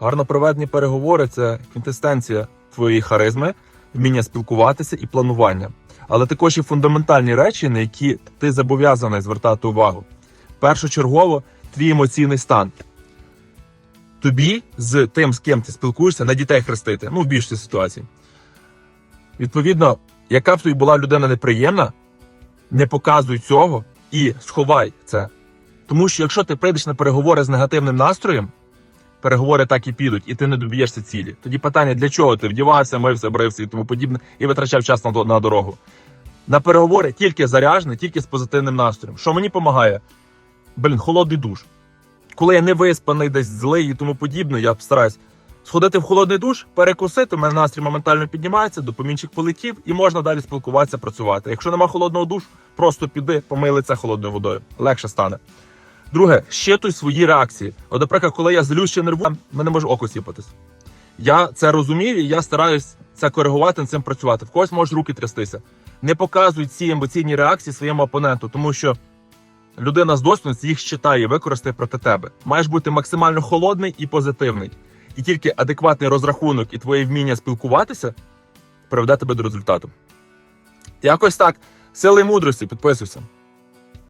Гарно проведені переговори це квінтестенція твоєї харизми, вміння спілкуватися і планування. Але також і фундаментальні речі, на які ти зобов'язаний звертати увагу. Першочергово твій емоційний стан. Тобі з тим, з ким ти спілкуєшся, на дітей хрестити. Ну, в більшості ситуацій. Відповідно, яка б тобі була людина неприємна, не показуй цього і сховай це. Тому що якщо ти прийдеш на переговори з негативним настроєм, переговори так і підуть, і ти не доб'єшся цілі. Тоді питання, для чого ти вдівався, мився, брився і тому подібне, і витрачав час на, на дорогу. На переговори тільки заряжений, тільки з позитивним настроєм. Що мені допомагає? Блін, холодний душ. Коли я не виспаний, десь злий і тому подібне, я стараюсь сходити в холодний душ, перекусити, у мене настрій моментально піднімається, допомінчик полетів, і можна далі спілкуватися, працювати. Якщо нема холодного душу, просто піди, помий лице холодною водою. Легше стане. Друге, щитуй свої реакції. От, наприклад, коли я злюсь чи нервую, мене може око сіпатись. Я це розумію, і я стараюсь це коригувати, над цим працювати. В когось можуть руки трястися. Не показуй ці емоційні реакції своєму опоненту, тому що людина з досвідом їх щитає і використає проти тебе. Маєш бути максимально холодний і позитивний. І тільки адекватний розрахунок і твоє вміння спілкуватися приведе тебе до результату. Якось так. Сили і мудрості, підписуйся.